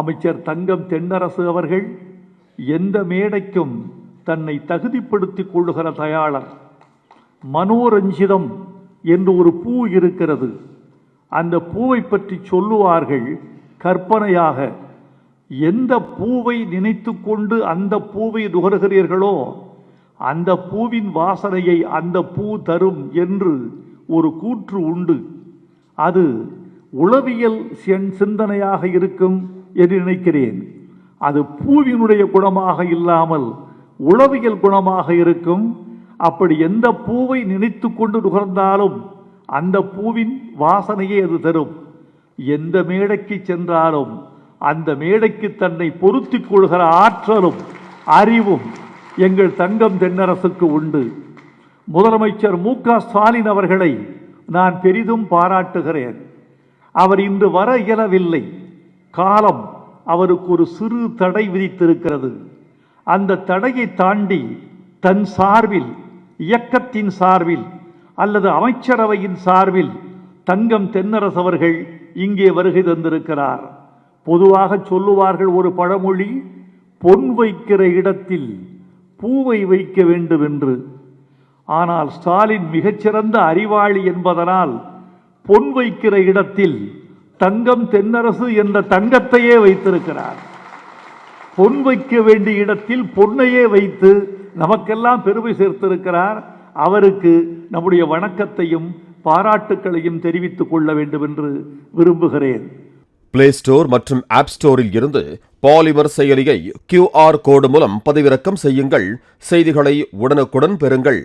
அமைச்சர் தங்கம் தென்னரசு அவர்கள் எந்த மேடைக்கும் தன்னை தகுதிப்படுத்திக் கொள்ளுகிற தயாளர். மனோரஞ்சிதம் என்று ஒரு பூ இருக்கிறது. அந்த பூவை பற்றி சொல்லுவார்கள் கற்பனையாக எந்த பூவை நினைத்து கொண்டு அந்த பூவை நுகர்கிறீர்களோ அந்த பூவின் வாசனையை அந்த பூ தரும் என்று ஒரு கூற்று உண்டு. அது உளவியல் சிந்தனையாக இருக்கும். என்று நினைக்கிறேன். அது பூவினுடைய குணமாக இல்லாமல் உளவியல் குணமாக இருக்கும். அப்படி எந்த பூவை நினைத்து கொண்டு நுகர்ந்தாலும் அந்த பூவின் வாசனையை அது தரும். எந்த மேடைக்கு சென்றாலும் அந்த மேடைக்கு தன்னை பொருத்திக் கொள்கிற ஆற்றலும் அறிவும் எங்கள் தங்கம் தென்னரசுக்கு உண்டு. முதலமைச்சர் மு க ஸ்டாலின் அவர்களை நான் பெரிதும் பாராட்டுகிறேன். அவர் இன்று வர இயலவில்லை. காலம் அவருக்கு ஒரு சிறு தடை விதித்திருக்கிறது. அந்த தடையை தாண்டி தன் சார்பில் இயக்கத்தின் சார்பில் அல்லது அமைச்சரவையின் சார்பில் தங்கம் தென்னரசு அவர்கள் இங்கே வருகை தந்திருக்கிறார். பொதுவாக சொல்லுவார்கள் ஒரு பழமொழி பொன் வைக்கிற இடத்தில் பூவை வைக்க வேண்டும் என்று ஆனால் ஸ்டாலின் மிகச்சிறந்த அறிவாளி என்பதனால் பொன் வைக்கிற இடத்தில் தங்கம் தென்னரசு என்ற தங்கத்தையே வைத்திருக்கிறார். பொன் வைக்க வேண்டிய இடத்தில் பொன்னையே வைத்து நமக்கெல்லாம் பெருமை சேர்த்திருக்கிறார். அவருக்கு நம்முடைய வணக்கத்தையும் பாராட்டுக்களையும் தெரிவித்துக் கொள்ள வேண்டும் என்று விரும்புகிறேன். பிளே ஸ்டோர் மற்றும் ஆப் ஸ்டோரில் இருந்து பாலிமர் செயலியை கியூஆர் கோடு மூலம் பதிவிறக்கம் செய்யுங்கள். செய்திகளை உடனுக்குடன் பெறுங்கள்.